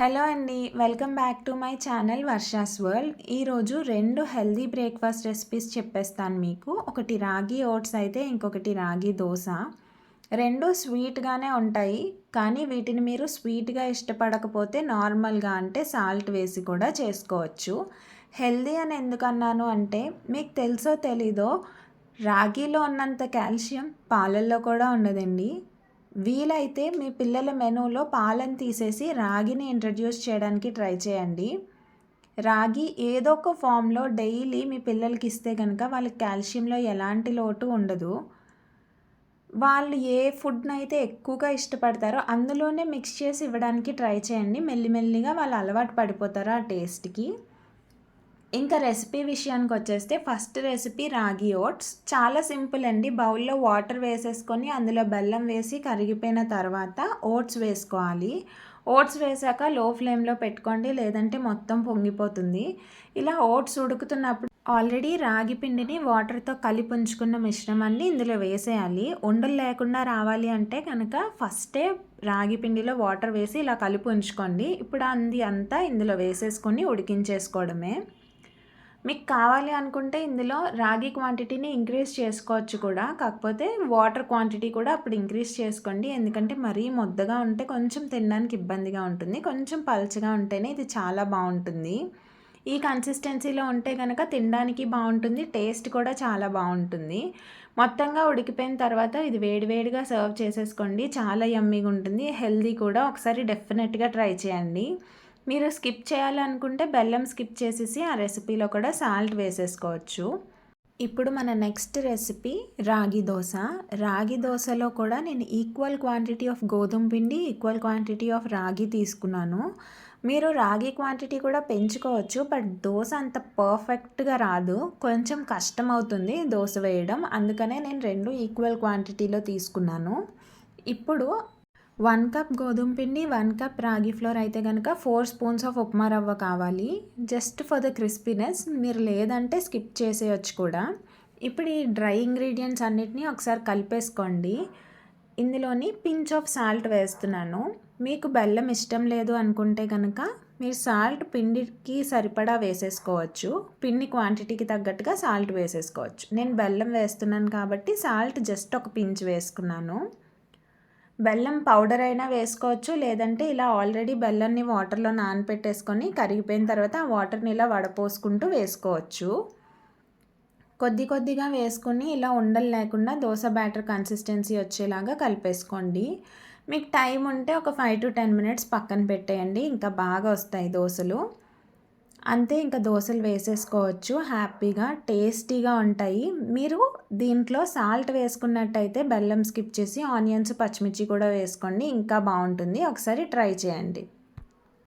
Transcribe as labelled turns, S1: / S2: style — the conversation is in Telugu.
S1: హలో అండి welcome back to my channel Varsha's world. ఈరోజు రెండు హెల్దీ బ్రేక్ఫాస్ట్ రెసిపీస్ చెప్పేస్తాను మీకు. ఒకటి రాగి ఓట్స్ అయితే ఇంకొకటి రాగి దోశ. రెండు స్వీట్గానే ఉంటాయి కానీ వీటిని మీరు స్వీట్గా ఇష్టపడకపోతే నార్మల్గా అంటే సాల్ట్ వేసి కూడా చేసుకోవచ్చు. హెల్దీ అని ఎందుకన్నాను అంటే మీకు తెలుసో తెలీదో రాగిలో ఉన్నంత కాల్షియం పాలల్లో కూడా ఉండదండి. వీలైతే మీ పిల్లల మెనూలో పాలను తీసేసి రాగిని ఇంట్రడ్యూస్ చేయడానికి ట్రై చేయండి. రాగి ఏదో ఒక ఫామ్లో డైలీ మీ పిల్లలకి ఇస్తే కనుక వాళ్ళకి కాల్షియంలో ఎలాంటి లోటు ఉండదు. వాళ్ళు ఏ ఫుడ్ని అయితే ఎక్కువగా ఇష్టపడతారో అందులోనే మిక్స్ చేసి ఇవ్వడానికి ట్రై చేయండి. మెల్లిమెల్లిగా వాళ్ళు అలవాటు పడిపోతారు ఆ టేస్ట్కి ఇంకా రెసిపీ విషయానికి వచ్చేస్తే ఫస్ట్ రెసిపీ రాగి ఓట్స్. చాలా సింపుల్ అండి. బౌల్లో వాటర్ వేసేసుకొని అందులో బెల్లం వేసి కరిగిపోయిన తర్వాత ఓట్స్ వేసుకోవాలి. ఓట్స్ వేసాక లో ఫ్లేమ్లో పెట్టుకోండి. లేదంటే మొత్తం పొంగిపోతుంది. ఇలా ఓట్స్ ఉడుకుతున్నప్పుడు ఆల్రెడీ రాగి పిండిని వాటర్తో కలిపి ఉంచుకున్న మిశ్రమాన్ని ఇందులో వేసేయాలి. ఉండలు లేకుండా రావాలి అంటే కనుక ఫస్టే రాగి పిండిలో వాటర్ వేసి ఇలా కలిపి ఉంచుకోండి. ఇప్పుడు అంది అంతా ఇందులో వేసేసుకొని ఉడికించేసుకోవడమే. మీకు కావాలి అనుకుంటే ఇందులో రాగి క్వాంటిటీని ఇంక్రీజ్ చేసుకోవచ్చు కూడా. కాకపోతే వాటర్ క్వాంటిటీ కూడా అప్పుడు ఇంక్రీజ్ చేసుకోండి. ఎందుకంటే మరీ ముద్దగా ఉంటే కొంచెం తినడానికి ఇబ్బందిగా ఉంటుంది. కొంచెం పల్చగా ఉంటేనే ఇది చాలా బాగుంటుంది. ఈ కన్సిస్టెన్సీలో ఉంటే కనుక తినడానికి బాగుంటుంది. టేస్ట్ కూడా చాలా బాగుంటుంది. మొత్తంగా ఉడికిపోయిన తర్వాత ఇది వేడివేడిగా సర్వ్ చేసేసుకోండి. చాలా యమ్మీగా ఉంటుంది. హెల్దీ కూడా. ఒకసారి డెఫినెట్గా ట్రై చేయండి. మీరు స్కిప్ చేయాలనుకుంటే బెల్లం స్కిప్ చేసేసి ఆ రెసిపీలో కూడా సాల్ట్ వేసేసుకోవచ్చు. ఇప్పుడు మన నెక్స్ట్ రెసిపీ రాగి దోశ. రాగి దోశలో కూడా నేను ఈక్వల్ క్వాంటిటీ ఆఫ్ గోధుమ పిండి ఈక్వల్ క్వాంటిటీ ఆఫ్ రాగి తీసుకున్నాను. మీరు రాగి క్వాంటిటీ కూడా పెంచుకోవచ్చు బట్ దోశ అంత పర్ఫెక్ట్గా రాదు. కొంచెం కష్టం అవుతుంది దోశ వేయడం. అందుకనే నేను రెండు ఈక్వల్ క్వాంటిటీలో తీసుకున్నాను. ఇప్పుడు వన్ కప్ గోధుమ పిండి వన్ కప్ రాగి ఫ్లోర్ అయితే కనుక ఫోర్ స్పూన్స్ ఆఫ్ ఉప్మా రవ్వ కావాలి. జస్ట్ ఫర్ ద క్రిస్పీనెస్ మీరు లేదంటే స్కిప్ చేసేయచ్చు కూడా. ఇప్పుడు ఈ డ్రై ఇంగ్రీడియంట్స్ అన్నిటినీ ఒకసారి కలిపేసుకోండి. ఇందులోని పించ్ ఆఫ్ సాల్ట్ వేస్తున్నాను. మీకు బెల్లం ఇష్టం లేదు అనుకుంటే కనుక మీరు సాల్ట్ పిండికి సరిపడా వేసేసుకోవచ్చు. పిండి క్వాంటిటీకి తగ్గట్టుగా సాల్ట్ వేసేసుకోవచ్చు. నేను బెల్లం వేస్తున్నాను కాబట్టి సాల్ట్ జస్ట్ ఒక పించ్ వేసుకున్నాను. బెల్లం పౌడర్ అయినా వేసుకోవచ్చు. లేదంటే ఇలా ఆల్రెడీ బెల్లాన్ని వాటర్లో నానపెట్టేసుకొని కరిగిపోయిన తర్వాత ఆ వాటర్ని ఇలా వడపోసుకుంటూ వేసుకోవచ్చు. కొద్ది కొద్దిగా వేసుకుని ఇలా ఉండలు లేకుండా దోశ బ్యాటర్ కన్సిస్టెన్సీ వచ్చేలాగా కలిపేసుకోండి. మీకు టైం ఉంటే ఒక ఫైవ్ టు టెన్ మినిట్స్ పక్కన పెట్టేయండి. ఇంకా బాగా వస్తాయి దోశలు. అంతే ఇంకా దోశలు వేసేసుకోవచ్చు. హ్యాపీగా టేస్టీగా ఉంటాయి. మీరు దీంట్లో సాల్ట్ వేసుకున్నట్టయితే బెల్లం స్కిప్ చేసి ఆనియన్స్ పచ్చిమిర్చి కూడా వేసుకోండి. ఇంకా బాగుంటుంది. ఒకసారి ట్రై చేయండి.